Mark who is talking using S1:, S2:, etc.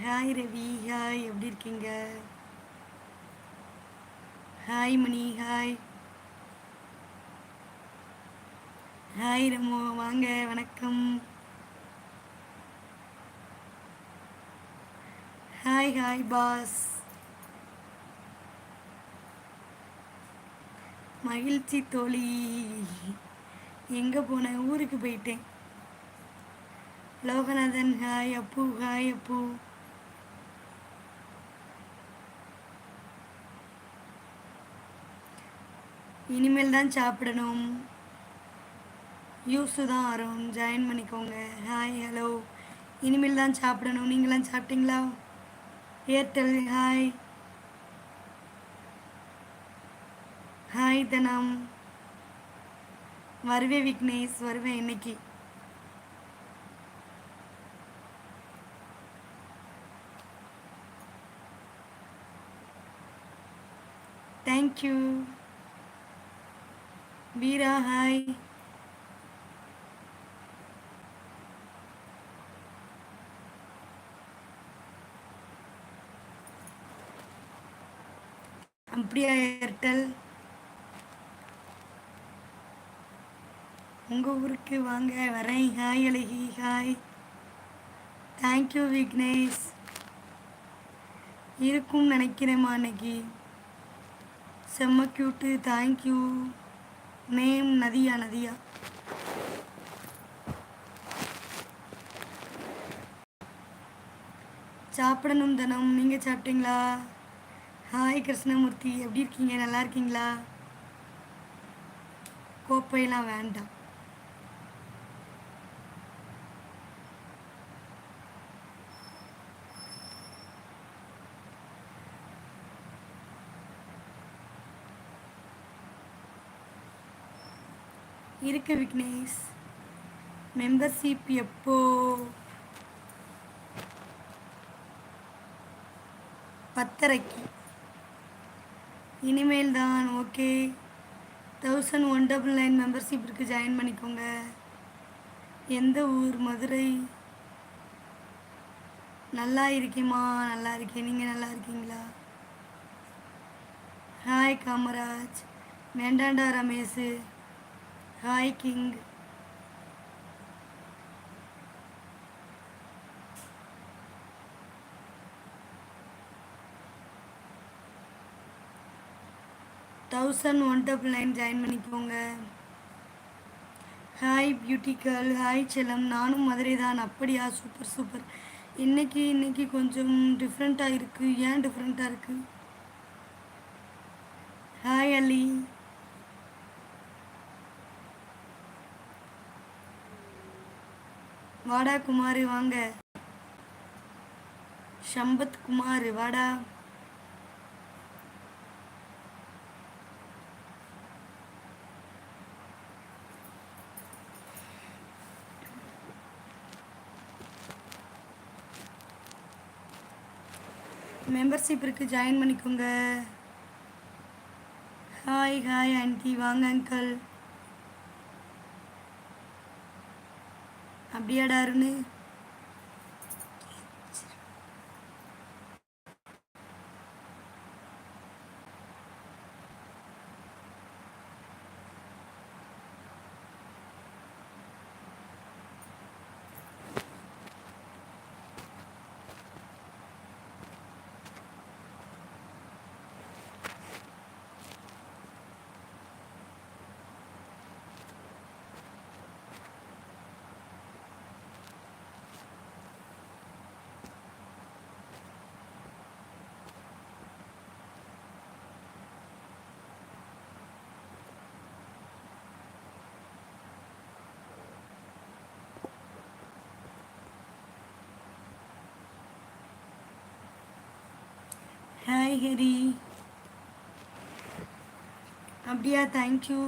S1: Hi Ravi hi எப்படி இருக்கீங்க? Hi Mani hi hi Ramo வாங்க வணக்கம். ஹாய் ஹாய் பாஸ் மகிழ்ச்சி தோழி. எங்கே போனேன் ஊருக்கு போயிட்டேன். Loganathan hi Appu hi Appu. இனிமேல் தான் சாப்பிடணும். யூஸு தான் வரும். ஜாயின் பண்ணிக்கோங்க. ஹாய் ஹலோ இனிமேல் தான் சாப்பிடணும். நீங்களாம் சாப்பிட்டீங்களா? ஏர்டெல் ஹாய் ஹாய் தனம். வருவே விக்னேஷ் வருவேன் இன்னைக்கு. தேங்க்யூ வீரா ஹாய் அப்படியா ஏர்டெல் உங்கள் ஊருக்கு வாங்க வரேன். ஹாய் அழகி ஹாய் தேங்க்யூ விக்னேஷ் இருக்கும் நினைக்கிறேம்மா அன்னைக்கு. செம்ம cute thank you name Nadiya Nadiya. சாப்பிடணும் தினம். நீங்கள் சாப்பிட்டீங்களா? ஹாய் கிருஷ்ணமூர்த்தி. எப்படி இருக்கீங்க? நல்லா இருக்கீங்களா? கோப்பையெல்லாம் வேண்டாம். இருக்கு விக்னேஷ். மெம்பர்ஷிப் எப்போ? பத்தரைக்கு. இனிமேல் தான் okay. Thousand one double nine membership இருக்குது ஜாயின் பண்ணிக்கோங்க. எந்த ஊர்? மதுரை. நல்லா இருக்கேம்மா நல்லா இருக்கேன். நீங்கள் நல்லா இருக்கீங்களா? Hi Kamaraj. வேண்டாண்டா Ramesh. Hi king thousand one double nine join பண்ணிக்கோங்க. ஹாய் பியூட்டி கேர்ள் ஹாய் செல்லம். நானும் மதுரை தான் அப்படியா? சூப்பர் சூப்பர் இன்னைக்கு இன்னைக்கு கொஞ்சம் டிஃப்ரெண்ட்டாக இருக்குது ஏன் டிஃப்ரெண்ட்டாக இருக்குது ஹாய் அலி. வாடா குமார் வாங்க. சம்பத் குமார் வாடா. மெம்பர்ஷிப் இருக்குது ஜாயின் பண்ணிக்கோங்க. ஹாய் ஹாய் ஆண்டி வாங்க அங்கிள் அப்படியாடா அருண்? ஹாய் ஹரி அப்படியா தேங்க்யூ